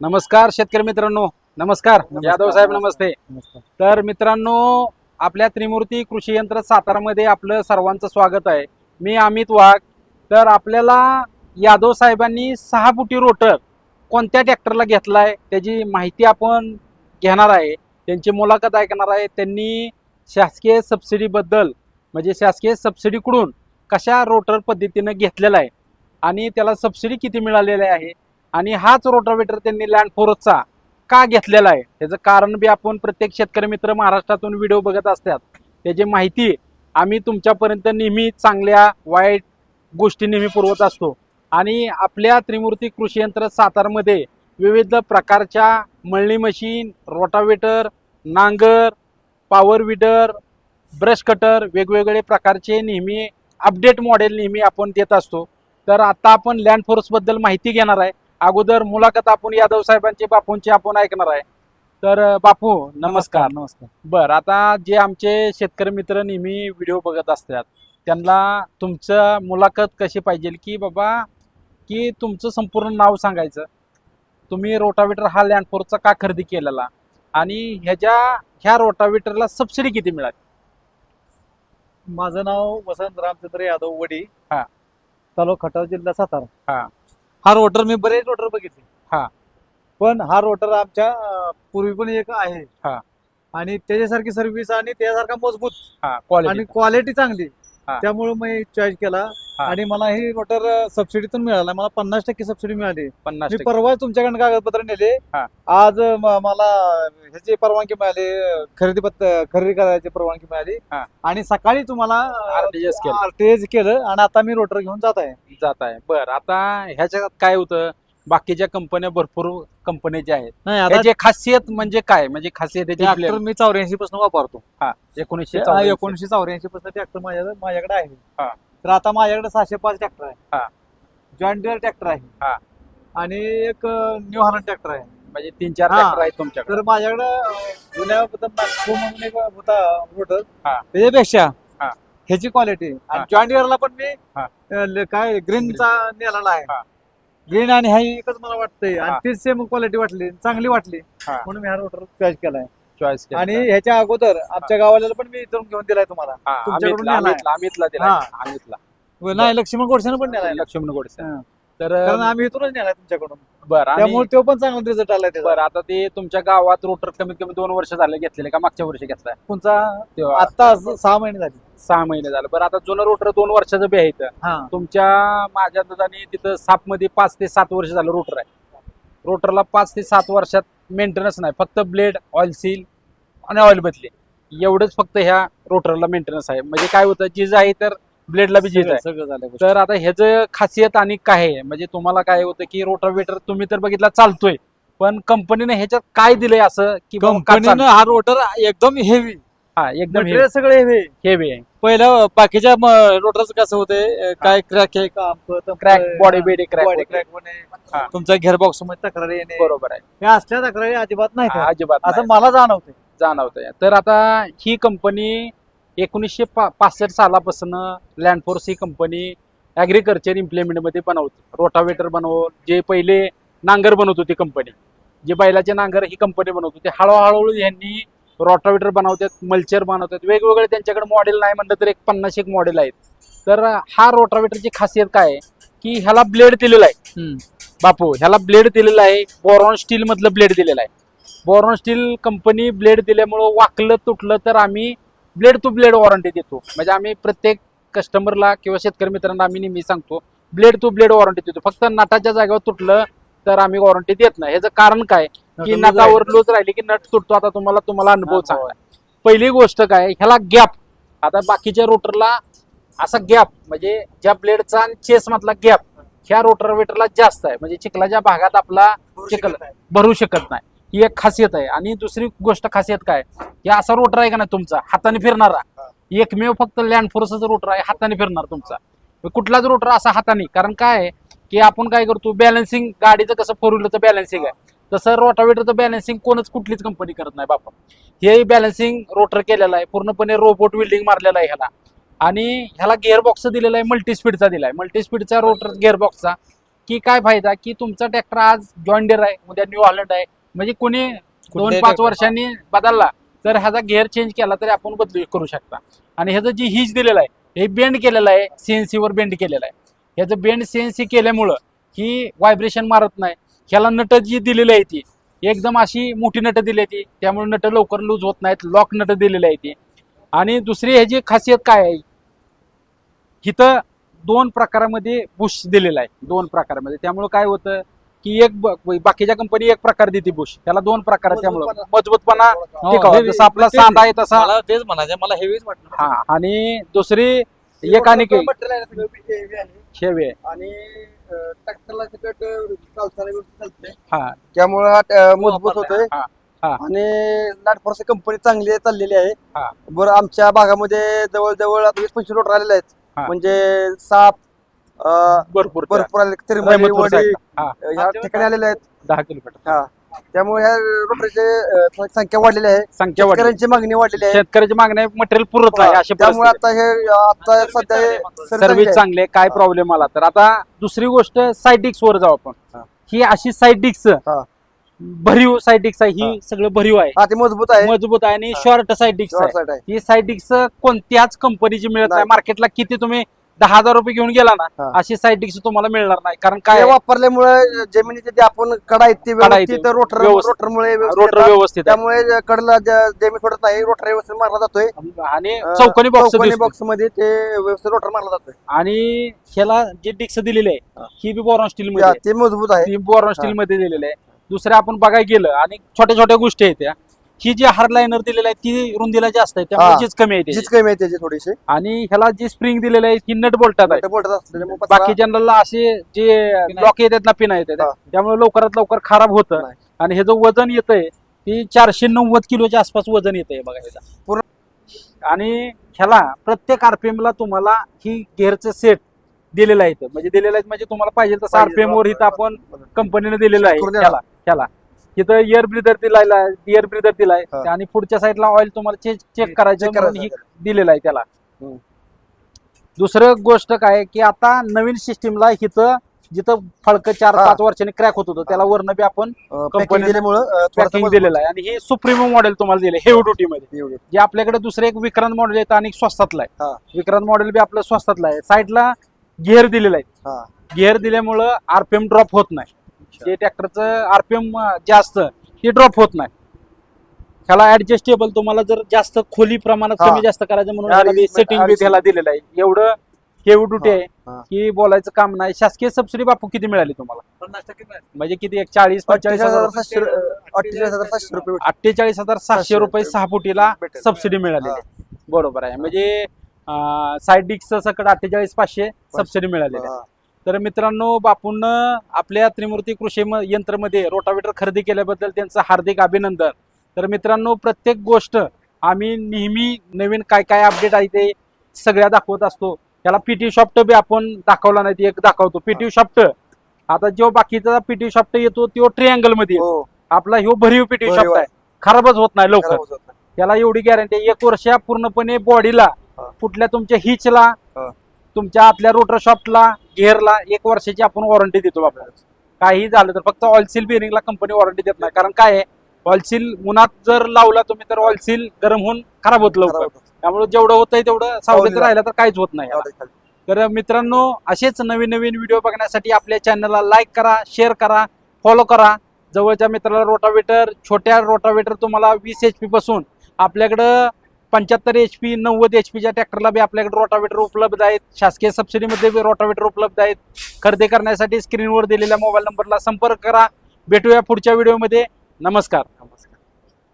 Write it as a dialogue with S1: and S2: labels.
S1: नमस्कार शेतकरी मित्रांनो नमस्कार. यादव साहेब नमस्ते. तर मित्रांनो आपल्या त्रिमूर्ती कृषी यंत्र सातारामध्ये आपलं सर्वांचं स्वागत आहे. मी अमित वाघ. तर आपल्याला यादव साहेबांनी सहा फुटी रोटर कोणत्या ट्रॅक्टरला घेतलाय त्याची माहिती आपण घेणार आहे. त्यांची मुलाखत ऐकणार आहे. त्यांनी शासकीय सबसिडीबद्दल म्हणजे शासकीय सबसिडीकडून कशा रोटर पद्धतीनं घेतलेला आहे आणि त्याला सबसिडी किती मिळालेली आहे आणि हाच रोटावेटर त्यांनी लँड फोरसचा का घेतलेला आहे? त्याचं कारण बी आपण प्रत्येक शेतकरी मित्र महाराष्ट्रातून व्हिडिओ बघत असतात. त्याची माहिती आम्ही तुमच्यापर्यंत नेहमी चांगल्या वाईट गोष्टी नेहमी पुरवत असतो. आणि आपल्या त्रिमूर्ती कृषी यंत्र सातारमध्ये विविध प्रकारच्या मळणी मशीन रोटावेटर नांगर पॉवर विडर ब्रश कटर वेगवेगळे प्रकारचे नेहमी अपडेट मॉडेल नेहमी आपण देत असतो. तर आता आपण लँड फोर्सबद्दल माहिती घेणार आहे. अगोदर मुलाखत आपण यादव साहेबांची बापूंची आपण ऐकणार आहे. तर बापू नमस्कार.
S2: नमस्कार
S1: बर आता जे आमचे शेतकरी मित्र नेहमी व्हिडिओ बघत असतात त्यांना तुमचं मुलाखत कशी पाहिजे? की बाबा की तुमचं संपूर्ण नाव सांगायचं. तुम्ही रोटावेटर हा लँड फोर्सचा का खरेदी केलेला? आणि ह्याच्या ह्या रोटावेटरला सबसिडी किती मिळाली?
S2: माझं नाव वसंत रामचंद्र यादव वडी
S1: हा.
S2: तालुका खटाव जिल्हा सातारा.
S1: हा.
S2: हा रोटर मी बरेच रोटर बघितले
S1: हा.
S2: पण हा रोटर आमच्या अं, पूर्वी पण एक आहे
S1: हा.
S2: आणि त्याच्यासारखी सर्व्हिस आणि त्याच्यासारखा मजबूत
S1: हा
S2: आणि
S1: क्वालिटी
S2: क्वालिटी चांगली. त्यामुळे मी चॉईस केला. आणि मला ही रोटर सबसिडीतून मिळाला मला पन्नास टक्के सबसिडी मिळाली
S1: पन्नास
S2: मी. परवा तुमच्याकडे कागदपत्र नेले. आज मला ह्याची परवानगी मिळाली खरेदी पत्र खरेदी करायची परवानगी मिळाली. आणि सकाळी तुम्हाला. आरटीएस केलं आणि आता मी रोटर घेऊन जात आहे
S1: जात आहे बर आता ह्याच्यात काय होतं बाकीच्या कंपन्या भरपूर कंपन्या आहेत
S2: नाही आता
S1: त्याची खासियत म्हणजे काय म्हणजे खासियत
S2: ट्रॅक्टर मी चौऱ्याऐंशी पासून वापरतो
S1: हा एकोणीसशे
S2: हा,
S1: चौऱ्याऐंशी.
S2: एकोणीसशे चौऱ्याऐंशी पासून ट्रॅक्टर माझ्या माझ्याकडे
S1: हा.
S2: आहे तर आता माझ्याकडे सहाशे पाच ट्रॅक्टर
S1: हा.
S2: आहे डिअर ट्रॅक्टर
S1: हा.
S2: आहे आणि एक न्यू हॉलंड ट्रॅक्टर आहे
S1: म्हणजे तीन चार
S2: हा.
S1: ट्रॅक्टर आहेत तुमच्याकडे
S2: तर माझ्याकडे जुन्या मॅक्सो म्हणून एक होता रोटर
S1: हा.
S2: त्याच्यापेक्षा
S1: हा.
S2: ह्याची क्वालिटी
S1: हा.
S2: आणि डिअरला पण मी
S1: हा.
S2: अं, ल- काय ग्रीनचा नेलेला
S1: हा.
S2: आहे ग्रीन आणि ह्या एकच मला वाटतंय आणि
S1: हा.
S2: तीच सेम क्वालिटी वाटली चांगली वाटली
S1: हा.
S2: म्हणून मी हा रोटर चॉईस केलाय
S1: चॉईस
S2: आणि ह्याच्या अगोदर आमच्या गावाला पण मी इथून घेऊन दिलाय तुम्हाला तुमच्याकडून.
S1: अमितला दिला
S2: हा.
S1: अमितला
S2: नाही लक्ष्मण गोडसेनं पण नेलाय
S1: लक्ष्मण गोडसे
S2: हा.
S1: तर
S2: कारण आम्ही इथूनच नेलाय तुमच्याकडून.
S1: बर आणि
S2: त्यामुळे तो पण चांगला रिझल्ट आलाय त्याचा.
S1: बरं आता ते तुमच्या गावात रोटर कमीत कमी दोन वर्ष झाले घेतलेले का मागच्या वर्षी घेतलाय?
S2: तुमचा
S1: तेव्हा
S2: आता सहा महिने झाले.
S1: सहा महिने झालं. बरं आता जुनं रोटर दोन वर्षाचं बी आहे इथं.
S2: हा.
S1: तुमच्या माझ्या अंदाजाने तिथं सापमध्ये पाच ते सात वर्ष झालं रोटर आहे. रोटरला पाच ते सात वर्षात मेंटेनन्स नाही. फक्त ब्लेड ऑइल सील आणि ऑइल बदली. एवढंच फक्त ह्या रोटरला मेंटेनन्स आहे. म्हणजे काय होतं जीज आहे तर ब्लेडला बी
S2: सगळं
S1: आहे.
S2: सगळं झालं
S1: तर आता ह्याचं खासियत आणि काय आहे म्हणजे तुम्हाला काय होतं की रोटावेटर तुम्ही तर बघितला चालतोय पण कंपनीने ह्याच्यात काय दिलंय असं की बाबा का
S2: कंपनीनं? हा रोटर एकदम हेवी
S1: हा एकदम
S2: मटेरियल सगळं हेवी
S1: हेवी आहे.
S2: पहिलं बाकीच्या रोटरचं कसं होतंय? काय क्रॅक आहे का
S1: क्रॅक बॉडी बेडी क्रॅक
S2: बॉडी क्रॅक
S1: हा.
S2: तुमच्या घेअरबॉक्समध्ये तक्रारी येणे.
S1: बरोबर आहे.
S2: हे असल्या तक्रारी अजिबात नाही
S1: हा, अजिबात
S2: असं
S1: नाही.
S2: मला जाणवते
S1: जाणवतंय. तर आता ही कंपनी एकोणीसशे पा पासष्ट सालापासून लँडफोर्स ही कंपनी ॲग्रिकल्चर इम्प्लिमेंटमध्ये बनवते रोटावेटर बनव जे पहिले नांगर बनवत होती कंपनी जे बैलाचे नांगर ही कंपनी बनवत होती. हळूहळू यांनी रोटावेटर बनवतात मल्चर बनवतात. वेगवेगळे त्यांच्याकडे मॉडेल नाही म्हणलं तर एक पन्नास एक मॉडेल आहेत. तर हा रोटावेटरची खासियत काय? आहे की ह्याला ब्लेड दिलेला आहे. बापू ह्याला ब्लेड दिलेला आहे. बोरॉन स्टील मधलं ब्लेड दिलेलं आहे. बोरॉन स्टील कंपनी ब्लेड दिल्यामुळं वाकलं तुटलं तर आम्ही ब्लेड टू ब्लेड वॉरंटी देतो. म्हणजे आम्ही प्रत्येक कस्टमरला किंवा शेतकरी मित्रांना आम्ही नेहमी सांगतो ब्लेड टू ब्लेड वॉरंटी देतो. फक्त नटाच्या जागेवर तुटलं तर आम्ही वॉरंटी देत नाही. ह्याचं कारण काय? की नटावर लूज राहिली की नट तुटतो. आता तुम्हाला तुम्हाला अनुभव चांगला आहे. पहिली गोष्ट काय? ह्याला गॅप आता बाकीच्या रोटरला असा गॅप म्हणजे ज्या ब्लेडचा आणि चेस मधला गॅप ह्या रोटर वेटरला जास्त आहे. म्हणजे चिखलाच्या भागात आपला चिखल भरू शकत नाही. ही एक खासियत आहे. आणि दुसरी गोष्ट खासियत काय? हे असा रोटर आहे का नाही तुमचा? हाताने फिरणारा. एकमेव फक्त लँड फोर्सचा रोटर आहे हाताने फिरणार तुमचा. कुठलाच रोटर असा हाताने. कारण काय आहे की आपण काय करतो बॅलन्सिंग गाडीचं कसं फोर व्हीलरचं बॅलन्सिंग आहे. तसं रोटावेटरचं बॅलन्सिंग कोणच कुठलीच कंपनी करत नाही बापा. हे बॅलन्सिंग रोटर केलेलं आहे. पूर्णपणे रोबोट विल्डिंग मारलेला आहे ह्याला. आणि ह्याला गिअर बॉक्स दिलेला आहे मल्टी स्पीडचा दिलाय. मल्टी स्पीडचा रोटर गिअरबॉक्सचा की काय फायदा? की तुमचा ट्रॅक्टर आज जॉईन आहे उद्या न्यू हॉलंड आहे. म्हणजे कोणी दोन पाच वर्षांनी बदलला तर ह्याचा गेअर चेंज केला तरी आपण बदलू करू शकता. आणि ह्याचं जी हिज दिलेलं आहे हे बेंड केलेलं आहे CNC वर बेंड केलेलं आहे. ह्याचं बेंड सीएनसी केल्यामुळं ही व्हायब्रेशन मारत नाही. ह्याला नट जी दिलेली आहे ती एकदम अशी मोठी नट दिली आहे ती. त्यामुळे नट लवकर लूज होत नाहीत लॉक नट दिलेली आहे ती. आणि दुसरी ह्याची खासियत काय आहे? इथं दोन प्रकारामध्ये बुश दिलेला आहे दोन प्रकारामध्ये. त्यामुळं काय होतं? की एक बाकीच्या कंपनी एक प्रकार देते बुश. त्याला दोन प्रकार आहेत त्यामुळं. मजबूतपणा
S3: हो, heavy-
S1: जसा आपला सांधा आहे तसा.
S3: मला तेच म्हणायचं मला हेवीच वाटलं.
S1: हा आणि दुसरी एक आणि
S4: आहे
S1: हा
S4: त्यामुळे हा ट- मजबूत होतोय.
S1: हा, हा.
S4: आणि लाटफोर्स कंपनी चांगली चाललेली आहे.
S1: हा.
S4: बरं आमच्या भागामध्ये जवळजवळ आता वीस पंचवीस लोटर आलेले आहेत.
S1: हा.
S4: म्हणजे साप
S1: भरपूर
S4: भरपूर आले वडी
S1: side. हा,
S4: ह्या ठिकाणी आलेले आहेत.
S1: दहा किलोमीटर.
S4: हा. त्यामुळे ह्या रोटरीची संख्या वाढलेली आहे.
S1: संख्या वाढली.
S4: शेतकऱ्यांची मागणी वाढलेली आहे.
S1: शेतकऱ्याची मागणी मटेरियल पुरत नाही अशी
S4: त्यामुळे आता हे आता सध्या हे सर्व
S1: सर्व्हिस
S4: चांगली
S1: काय प्रॉब्लेम आला तर. आता दुसरी गोष्ट साईड डिक्स वर जाऊ आपण.
S4: हा.
S1: ही अशी साईड डिक्स
S4: हा.
S1: भरीव साईड डिक्स आहे ही सगळं भरीव आहे.
S4: मजबूत आहे.
S1: मजबूत आहे आणि शॉर्ट साईड डिक्स
S4: Short
S1: आहे.
S4: side आहे.
S1: ही साईड डिक्स कोणत्याच कंपनीची मिळत नाही.
S4: नाही.
S1: मार्केटला किती तुम्ही दहा हजार रुपये घेऊन गेला ना
S4: हा.
S1: अशी साईड डिक्स तुम्हाला मिळणार नाही. कारण काय
S4: वापरल्यामुळे जमिनीचे जे आपण कडा आहेत ते
S1: कडा आहेत
S4: व्यवस्थित
S1: ते
S4: रोटर
S1: व्यवस्थित.
S4: रोटरमुळे व्यवस्थित
S1: रोटर
S4: येतात.
S1: व्यवस्थित आहे.
S4: त्यामुळे कडला ज- जमीन सोडत नाही रोटर व्यवस्थित मारला जातोय.
S1: आणि
S4: अं,
S1: चौकोनी बॉक्स
S4: चौकोनी बॉक्समध्ये ते व्यवस्थित रोटर मारला जातोय.
S1: आणि ह्याला जे डिक्स दिलेले आहे ही. बी बॉरॉन स्टील मध्ये आहे.
S4: ते मजबूत आहे.
S1: ती बॉरॉन स्टील मध्ये दिलेलं आहे. दुसरं आपण बघायला गेलं आणि छोट्या छोट्या गोष्टी आहेत त्या. ही जी हार्ड लाईनर दिलेलं आहे ती रुंदीला जास्त आहे त्यामुळे
S4: हा.
S1: जीच कमी आहे त्याची.
S4: जीच कमी आहे त्याची थोडीशी
S1: आणि ह्याला जी स्प्रिंग दिलेलं आहे ती नट बोलतात आहे
S4: बोलत
S1: बाकी जनरलला असे जे ब्लॉक येतात ना पिना येतात
S4: हा.
S1: त्यामुळे लवकरात लवकर खराब होतं
S4: नाही.
S1: आणि हे जो वजन येतंय ती चारशे नव्वद किलोच्या आसपास वजन येतंय बघा ह्याचा
S4: पूर्ण-
S1: आणि ह्याला प्रत्येक आरपीएम ला तुम्हाला ही गेअरचं सेट दिलेलं आहे इथं. म्हणजे दिलेलं आहे म्हणजे तुम्हाला पाहिजे तसं
S4: पाहिजे
S1: आरपीएम वर इथं आपण कंपनीने दिलेलं आहे. त्याला त्याला इथं एअर ब्रिदर दिलाय एअर ब्रिदर दिलाय
S4: हा.
S1: आणि पुढच्या साईडला ऑइल तुम्हाला चेक चेक करायचं म्हणून. ही दिलेलं आहे त्याला
S4: हम्म.
S1: दुसरं गोष्ट काय की आता नवीन सिस्टीमला इथं जिथं फळक चार
S4: हा.
S1: पाच वर्षांनी क्रॅक होत होतं त्याला वरनं बी आपण कंपनी-
S4: दिल्यामुळं
S1: पॅकिंग दिलेलं आहे आणि हे सुप्रीमो मॉडेल तुम्हाला दिले हेवी ड्युटी मध्ये. जे आपल्याकडे दुसरं एक विक्रांत मॉडेल येतं आणि एक स्वस्तातला आहे
S4: हा.
S1: विक्रांत मॉडेल बी आपलं स्वस्तातला आहे साईडला गिअर दिलेला आहे
S4: हा.
S1: गिअर दिल्यामुळं आरपीएम ड्रॉप होत नाही जे ट्रॅक्टरचं आरपीएम जे असतं ते ड्रॉप होत नाही ह्याला ऍडजस्टेबल तुम्हाला जर जास्त खोली प्रमाणात
S4: हा.
S1: कमी जास्त करायचं म्हणून सेटिंग बी. त्याला दिलेलं आहे एवढं हेवी ड्युटी आहे
S4: हा.
S1: की बोलायचं काम नाही शासकीय सबसिडी बापू किती मिळाली तुम्हाला
S3: पन्नास टक्के नाही.
S1: म्हणजे किती एक चाळीस पंचेचाळीस
S4: अठ्ठेचाळीस
S1: हजार
S4: सातशे अठ्ठेचाळीस हजार सातशे रुपये भेटले.
S1: अठ्ठेचाळीस हजार सातशे
S4: सातशे
S1: रुपये
S4: रुपये
S1: सहा फुटीला
S4: भेटेल.
S1: सबसिडी मिळालेली आहे. बरोबर आहे म्हणजे साईड डिक्स सकट अठ्ठेचाळीस पाचशे सबसिडी मिळालेली आहे
S4: हा.
S1: तर मित्रांनो बापून आपल्या त्रिमूर्ती कृषी यंत्रमध्ये रोटावेटर खरेदी केल्याबद्दल त्यांचं हार्दिक अभिनंदन तर मित्रांनो प्रत्येक गोष्ट आम्ही नेहमी नवीन काय काय अपडेट आहे ते सगळ्या दाखवत असतो त्याला पीटी शॉफ्ट बी आपण दाखवला नाही एक दाखवतो पीटी शॉफ्ट आता जो बाकीचा पीटी शॉफ्ट येतो तो ट्रिअँगलमध्ये.
S4: हो
S1: आपला ह्यो भरीव पीटी शॉफ्ट
S4: आहे.
S1: खराबच होत नाही लवकर. त्याला एवढी गॅरंटी आहे एक वर्ष पूर्णपणे बॉडीला. कुठल्या तुमच्या हिचला. तुमच्या आतल्या रोटर शॉपला गेअरला एक वर्षाची आपण वॉरंटी देतो बाबा काही झालं तर फक्त ऑइलसील बिअरिंगला कंपनी वॉरंटी देत नाही. कारण काय आहे? ऑइलसील उन्हात जर लावला तुम्ही तर ऑइलसील गरम होऊन खराब होत लवकर. त्यामुळे जेवढं होतंय तेवढं सावलीत. राहिलं तर काहीच होत नाही. तर मित्रांनो असेच नवीन नवीन व्हिडिओ बघण्यासाठी आपल्या चॅनलला लाईक करा शेअर करा फॉलो करा. जवळच्या मित्राला रोटावेटर छोट्या रोटावेटर तुम्हाला वीस एच पी पासून. आपल्याकडं पंच्याहत्तर एच पी नव्वद एच पीच्या ट्रॅक्टरला बी आपल्याकडे रोटावेटर उपलब्ध आहेत. शासकीय सबसिडीमध्ये बी रोटावेटर उपलब्ध आहेत. खरेदी करण्यासाठी स्क्रीनवर दिलेल्या मोबाईल नंबरला संपर्क करा. भेटूया पुढच्या व्हिडिओमध्ये नमस्कार.
S4: नमस्कार.